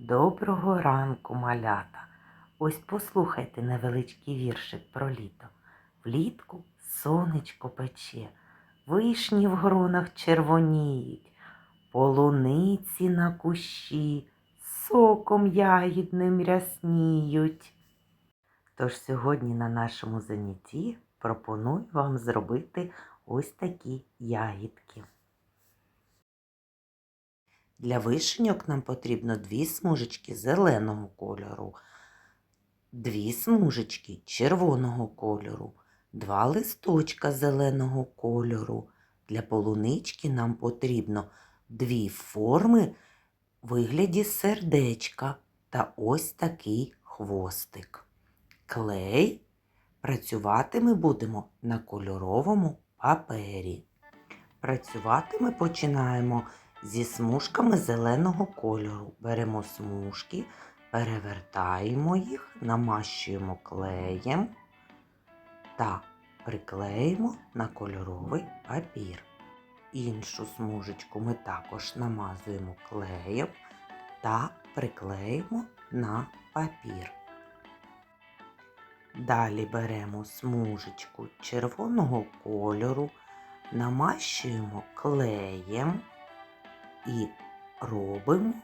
Доброго ранку, малята. Ось послухайте невеличкий віршик про літо. Влітку сонечко пече, вишні в гронах червоніють, полуниці на кущі соком ягідним рясніють. Тож сьогодні на нашому занятті пропоную вам зробити ось такі ягідки. Для вишеньок нам потрібно дві смужечки зеленого кольору, дві смужечки червоного кольору, два листочка зеленого кольору. Для полунички нам потрібно дві форми в вигляді сердечка та ось такий хвостик. Клей працювати ми будемо на кольоровому папері. Працювати ми починаємо зі смужками зеленого кольору. Беремо смужки, перевертаємо їх, намащуємо клеєм та приклеїмо на кольоровий папір. Іншу смужечку ми також намазуємо клеєм та приклеїмо на папір. Далі беремо смужечку червоного кольору, намащуємо клеєм і робимо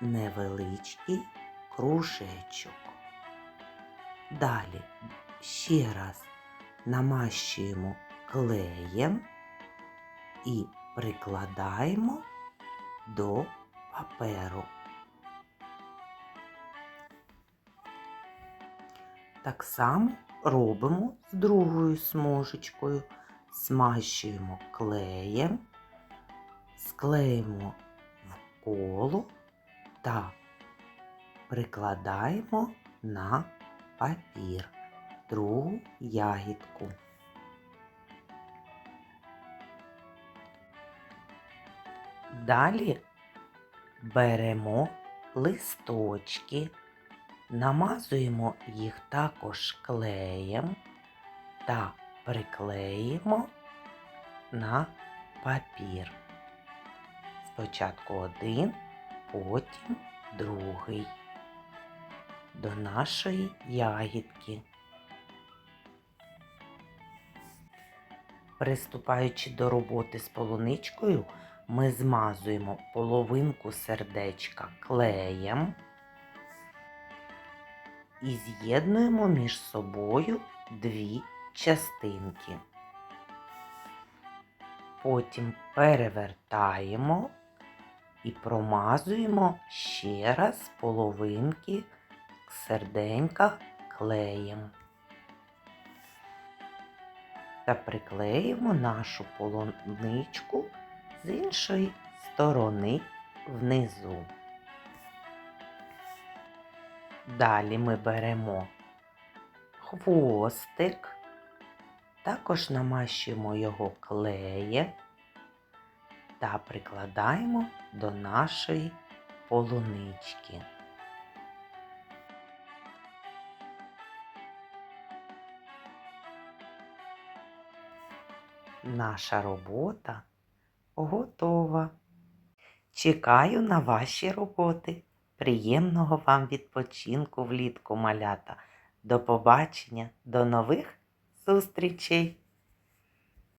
невеличкий кружечок. Далі ще раз намащуємо клеєм і прикладаємо до паперу. Так само робимо з другою смужечкою, смащуємо клеєм, склеїмо в коло та прикладаємо на папір другу ягідку. Далі беремо листочки, намазуємо їх також клеєм та приклеїмо на папір. Спочатку один, потім другий до нашої ягідки. Приступаючи до роботи з полуничкою, ми змазуємо половинку сердечка клеєм і з'єднуємо між собою дві частинки. Потім перевертаємо і промазуємо ще раз половинки серденька клеєм. Та приклеїмо нашу полоничку з іншої сторони внизу. Далі ми беремо хвостик, також намащуємо його клеєм та прикладаємо до нашої полунички. Наша робота готова. Чекаю на ваші роботи. Приємного вам відпочинку влітку малята. До побачення, до нових зустрічей!